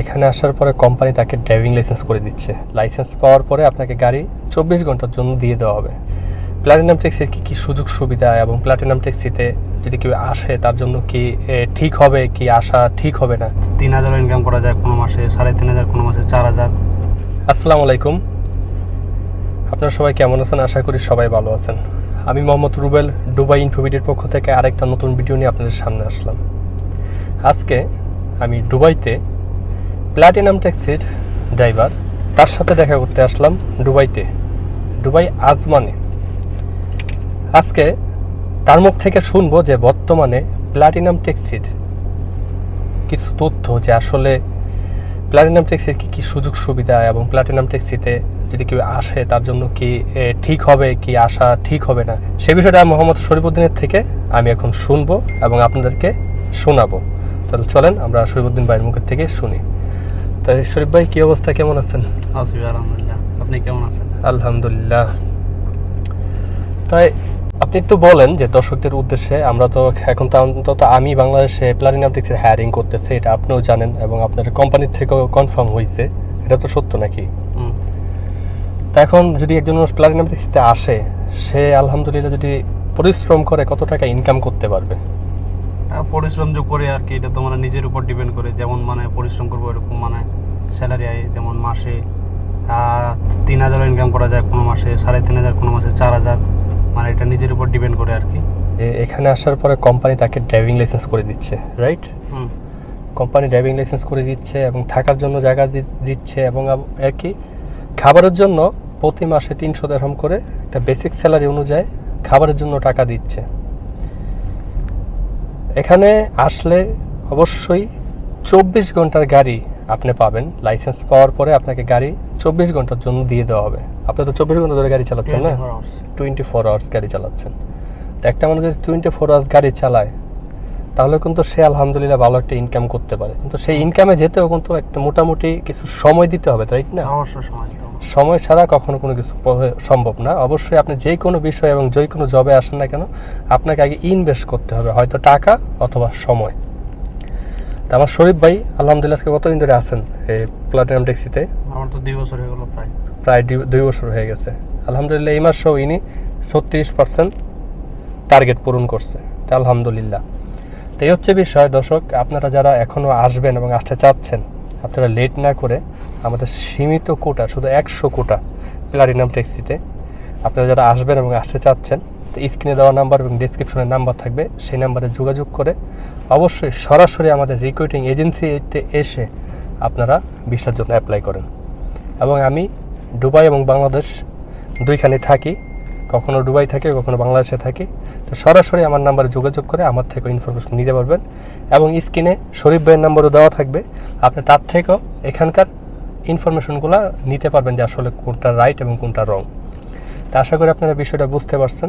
এখানে আসার পরে কোম্পানি তাকে ড্রাইভিং লাইসেন্স করে দিচ্ছে। লাইসেন্স পাওয়ার পরে আপনাকে গাড়ি চব্বিশ ঘণ্টার জন্য দিয়ে দেওয়া হবে। প্ল্যাটিনাম ট্যাক্সির কী কী সুযোগ সুবিধা এবং প্ল্যাটিনাম ট্যাক্সিতে যদি কেউ আসে তার জন্য কি ঠিক হবে কি আসা ঠিক হবে না? তিন হাজার ইনকাম করা যায় কোনো মাসে সাড়ে তিন হাজার কোনো মাসে চার হাজার। আসসালামু আলাইকুম। আপনারা সবাই কেমন আছেন? আশা করি সবাই ভালো আছেন। আমি মোহাম্মদ রুবেল দুবাই ইনফোভিডির পক্ষ থেকে আরেকটা নতুন ভিডিও নিয়ে আপনাদের সামনে আসলাম। আজকে আমি দুবাইতে প্ল্যাটিনাম ট্যাক্সির ড্রাইভার তার সাথে দেখা করতে আসলাম দুবাইতে। দুবাই আজমানে। আজকে তার মুখ থেকে শুনব যে বর্তমানে প্ল্যাটিনাম ট্যাক্সির কিছু তথ্য যে আসলে প্ল্যাটিনাম ট্যাক্সির কী কী সুযোগ সুবিধা এবং প্ল্যাটিনাম ট্যাক্সিতে যদি কেউ আসে তার জন্য কি ঠিক হবে কি আসা ঠিক হবে না? সে বিষয়টা মোহাম্মদ শরীফুদ্দিনের থেকে আমি এখন শুনব এবং আপনাদেরকে শোনাবো। তাহলে চলেন আমরা শরীফুদ্দিন ভাইয়ের মুখের থেকে শুনি। তাই শরীফ ভাই কি অবস্থা? কেমন আছেন? আলহামদুলিল্লাহ। আপনি কেমন আছেন? আলহামদুলিল্লাহ। তাই আপনি একটু বলেন যে দর্শকদের উদ্দেশ্যে আমরা তো এখন তো অন্তত আমি বাংলাদেশে প্লাটিনাম ট্যাক্সির হায়ারিং করতেছি এটা আপনিও জানেন এবং আপনার কোম্পানির থেকেও কনফার্ম হয়েছে এটা তো সত্য নাকি। তা এখন যদি একজন মানুষ প্লাটিনাম ট্যাক্সিতে আসে সে আলহামদুলিল্লাহ যদি পরিশ্রম করে কত টাকা ইনকাম করতে পারবে? পরিশ্রম যে করে আর কি এটা তো মানে নিজের উপর ডিপেন্ড করে। যেমন মানে পরিশ্রম করব এরকম মানে স্যালারি আয় যেমন মাসে তিন হাজার ইনকাম করা যায় কোনো মাসে সাড়ে তিন হাজার কোনো মাসে চার হাজার। মানে এটা নিজের উপর ডিপেন্ড করে আর কি। এখানে আসার পরে কোম্পানি তাকে ড্রাইভিং লাইসেন্স করে দিচ্ছে right hmm. Company driving licence করে দিচ্ছে এবং থাকার জন্য জায়গা দিচ্ছে এবং কি? খাবারের জন্য প্রতি মাসে তিনশো দেড়হাম করে একটা বেসিক স্যালারি অনুযায়ী খাবারের জন্য টাকা দিচ্ছে। এখানে আসলে অবশ্যই চব্বিশ ঘণ্টার গাড়ি আপনি পাবেন লাইসেন্স পাওয়ার পরে আপনাকে গাড়ি চব্বিশ ঘণ্টার জন্য দিয়ে দেওয়া হবে। আপনি তো চব্বিশ ঘণ্টা ধরে গাড়ি চালাচ্ছেন না? টোয়েন্টি ফোর আওয়ার্স গাড়ি চালাচ্ছেন। তো একটা মানুষ যদি টোয়েন্টি ফোর আওয়ার্স গাড়ি চালায় তাহলে কিন্তু সে আলহামদুলিল্লাহ ভালো একটা ইনকাম করতে পারে। কিন্তু সেই ইনকামে যেতেও কিন্তু একটা মোটামুটি কিছু সময় দিতে হবে তাই না? সময় ছাড়া কখনো কোনো কিছু সম্ভব না। অবশ্যই আপনি যে কোনো বিষয় এবং যে কোনো জবে আসেন না কেন আপনাকে আগে ইনভেস্ট করতে হবে হয়তো টাকা অথবা সময়। তা আমার শরীফ ভাই আলহামদুলিল্লাহ আজকে কতদিন ধরে আছেন এই প্লাটিনাম ট্যাক্সিতে আমার তো দুই বছর হয়ে গেলো প্রায়। প্রায় দুই- বছর হয়ে গেছে। আলহামদুলিল্লাহ এই মাসেও ইনি ছত্রিশ পার্সেন্ট টার্গেট পূরণ করছে। তা আলহামদুলিল্লাহ। তো এই হচ্ছে বিষয় দর্শক আপনারা যারা এখনও আসবেন এবং আসতে চাচ্ছেন আপনারা লেট না করে আমাদের সীমিত কোটা শুধু একশো কোটা প্লাটিনাম ট্যাক্সিতে আপনারা যারা আসবেন এবং আসতে চাচ্ছেন তো স্ক্রিনে দেওয়া নাম্বার এবং ডিসক্রিপশনে নাম্বার থাকবে, সেই নাম্বারে যোগাযোগ করে অবশ্যই সরাসরি আমাদের রিক্রুটিং এজেন্সিতে এসে আপনারা ভিসার জন্য অ্যাপ্লাই করেন। এবং আমি দুবাই এবং বাংলাদেশ দুইখানে থাকি, কখনো দুবাই থাকে, কখনো বাংলাদেশে থাকি। তো সরাসরি আমার নাম্বারে যোগাযোগ করে আমার থেকে ইনফরমেশন নিতে পারবেন এবং স্ক্রিনে শরীফ ভাইয়ের নাম্বারও দেওয়া থাকবে। আপনি তার থেকেও এখানকার ইনফরমেশনগুলো নিতে পারবেন যে আসলে কোনটা রাইট এবং কোনটা রং তা আশা করি আপনারা বিষয়টা বুঝতে পারছেন।